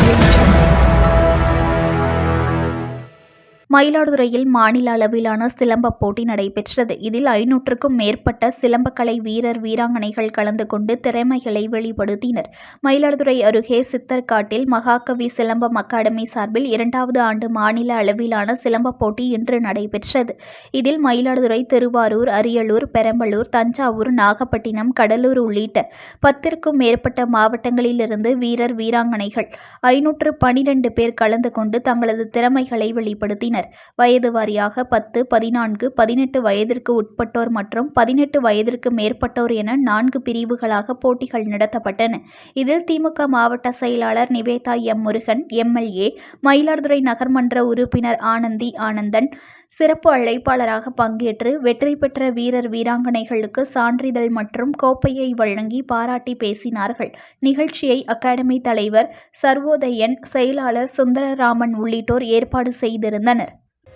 Thank you. மயிலாடுதுறையில் மாநில அளவிலான சிலம்ப போட்டி நடைபெற்றது. இதில் ஐநூற்றுக்கும் மேற்பட்ட சிலம்பக்கலை வீரர் வீராங்கனைகள் கலந்து கொண்டு திறமைகளை வெளிப்படுத்தினர். மயிலாடுதுறை அருகே சித்தர்காட்டில் மகாகவி சிலம்பம் அகாடமி சார்பில் இரண்டாவது ஆண்டு மாநில அளவிலான சிலம்ப போட்டி இன்று நடைபெற்றது. இதில் மயிலாடுதுறை திருவாரூர் அரியலூர் பெரம்பலூர் தஞ்சாவூர் நாகப்பட்டினம் கடலூர் உள்ளிட்ட பத்திற்கும் மேற்பட்ட மாவட்டங்களிலிருந்து வீரர் வீராங்கனைகள் ஐநூற்று பனிரெண்டு பேர் கலந்து கொண்டு தங்களது திறமைகளை வெளிப்படுத்தினர். வயது வாரியாக பத்து பதினான்கு பதினெட்டு வயதிற்கு உட்பட்டோர் மற்றும் பதினெட்டு வயதிற்கு மேற்பட்டோர் என நான்கு பிரிவுகளாக போட்டிகள் நடத்தப்பட்டன. இதில் திமுக மாவட்ட செயலாளர் Niveda M Murugan M L A Mayiladuthurai நகர்மன்ற உறுப்பினர் ஆனந்தி ஆனந்தன் சிறப்பு அழைப்பாளராக பங்கேற்று வெற்றி பெற்ற வீரர் வீராங்கனைகளுக்கு சான்றிதழ் மற்றும் கோப்பையை வழங்கி பாராட்டி பேசினார்கள். நிகழ்ச்சியை அகாடமி தலைவர் சர்வோதயன் செயலாளர் சுந்தரராமன் உள்ளிட்டோர் ஏற்பாடு செய்திருந்தனர்.